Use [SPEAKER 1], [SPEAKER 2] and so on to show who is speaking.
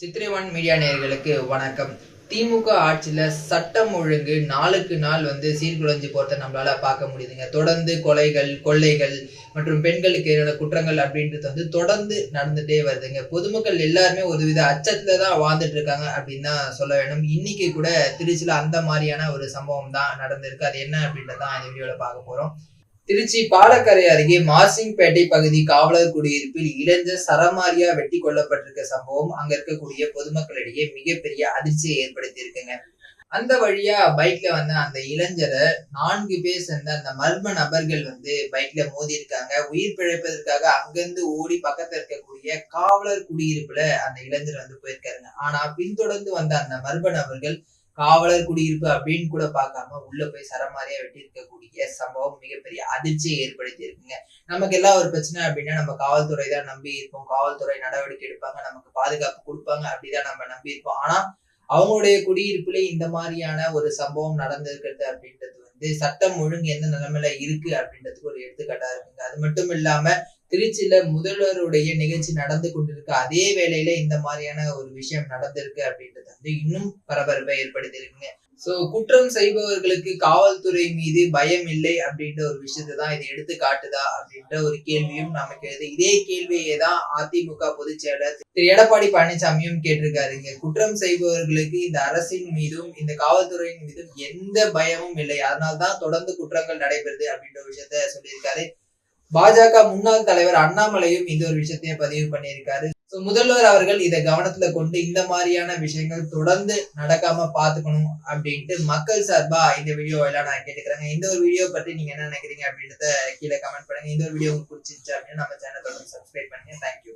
[SPEAKER 1] சித்திரைவான் media நேயர்களுக்கு வணக்கம். திமுக ஆட்சியில சட்டம் ஒழுங்கு நாளுக்கு நாள் வந்து சீர்குலைஞ்சு போறத நம்மளால பார்க்க முடியுதுங்க. தொடர்ந்து கொலைகள் கொள்ளைகள் மற்றும் பெண்களுக்கு எதிரான குற்றங்கள் அப்படின்றது வந்து தொடர்ந்து நடந்துட்டே வருதுங்க. பொதுமக்கள் எல்லாருமே ஒரு வித அச்சத்துல தான் வாழ்ந்துட்டு இருக்காங்க அப்படின்னு தான் சொல்ல வேண்டும் இன்னைக்கு கூட திருச்சியில அந்த மாதிரியான ஒரு சம்பவம் தான் நடந்திருக்கு. அது என்ன அப்படின்றதான் இந்த வீடியோல பார்க்க போறோம். திருச்சி பாலக்கரை அருகே மாசிங்பேட்டை பகுதி காவலர் குடியிருப்பில் இளைஞர் சரமாரியா வெட்டி கொல்லப்பட்டிருக்க சம்பவம் அங்க இருக்கக்கூடிய பொதுமக்களிடையே மிகப்பெரிய அதிர்ச்சியை ஏற்படுத்தி இருக்குங்க அந்த வழியா பைக்ல வந்த அந்த இளைஞரை நான்கு பேர் சேர்ந்த அந்த மர்ம நபர்கள் வந்து பைக்ல மோதி இருக்காங்க உயிர் பிழைப்பதற்காக அங்கிருந்து ஓடி பக்கத்துல இருக்கக்கூடிய காவலர் குடியிருப்புல அந்த இளைஞர் வந்து போயிருக்காருங்க. ஆனா பின்தொடர்ந்து வந்த அந்த மர்ம நபர்கள் காவலர் குடியிருப்பு அப்படின்னு கூட பார்க்காம உள்ள போய் சரமாரியா வெட்டி இருக்கக்கூடிய சம்பவம் மிகப்பெரிய அதிர்ச்சியை ஏற்படுத்தி இருக்குங்க நமக்கு எல்லாம் ஒரு பிரச்சனை அப்படின்னா நம்ம காவல்துறை தான் நம்பி இருப்போம். காவல்துறை நடவடிக்கை எடுப்பாங்க நமக்கு பாதுகாப்பு கொடுப்பாங்க அப்படிதான் நம்ம நம்பி இருப்போம். ஆனா அவங்களுடைய குடியிருப்புல இந்த மாதிரியான ஒரு சம்பவம் நடந்திருக்கிறது அப்படின்றது வந்து சட்டம் ஒழுங்கு எந்த நிலைமையில இருக்கு அப்படின்றதுக்கு ஒரு எடுத்துக்காட்டா இருக்குங்க. அது மட்டும் இல்லாம திருச்சியில முதல்வருடைய நிகழ்ச்சி நடந்து கொண்டிருக்கு. அதே வேளையில இந்த மாதிரியான ஒரு விஷயம் நடந்திருக்கு அப்படின்றது வந்து இன்னும் பரபரப்பை ஏற்படுத்தி இருக்குங்க சோ குற்றம் செய்பவர்களுக்கு காவல்துறை மீது பயம் இல்லை அப்படின்ற ஒரு விஷயத்தை தான் இது எடுத்து காட்டுதா அப்படின்ற ஒரு கேள்வியும் நமக்கு எழுது இதே கேள்வியை தான் அதிமுக பொதுச் செயலர் திரு. எடப்பாடி பழனிசாமியும் கேட்டிருக்காருங்க. குற்றம் செய்பவர்களுக்கு இந்த அரசின் மீதும் இந்த காவல்துறையின் மீதும் எந்த பயமும் இல்லை. அதனால்தான் தொடர்ந்து குற்றங்கள் நடைபெறுது அப்படின்ற ஒரு விஷயத்த சொல்லியிருக்காரு. பாஜக முன்னாள் தலைவர் அண்ணாமலையும் இந்த ஒரு விஷயத்தையே பதிவு பண்ணியிருக்காரு. சோ முதல்வர் அவர்கள் இதை கவனத்துல கொண்டு இந்த மாதிரியான விஷயங்கள் தொடர்ந்து நடக்காம பாத்துக்கணும் அப்படின்ட்டு மக்கள் சார்பா இந்த வீடியோ எல்லாம் நான் கேட்டுக்கிறேங்க. இந்த ஒரு வீடியோ பத்தி நீங்க என்ன நினைக்கிறீங்க அப்படின்றத கீழே கமெண்ட் பண்ணுங்க. இந்த ஒரு வீடியோ உங்களுக்கு பிடிச்சிருச்சு அப்படின்னு நம்ம சேனல் தொடர்ந்து சப்ஸ்கிரைப் பண்ணுங்க. தேங்க்யூ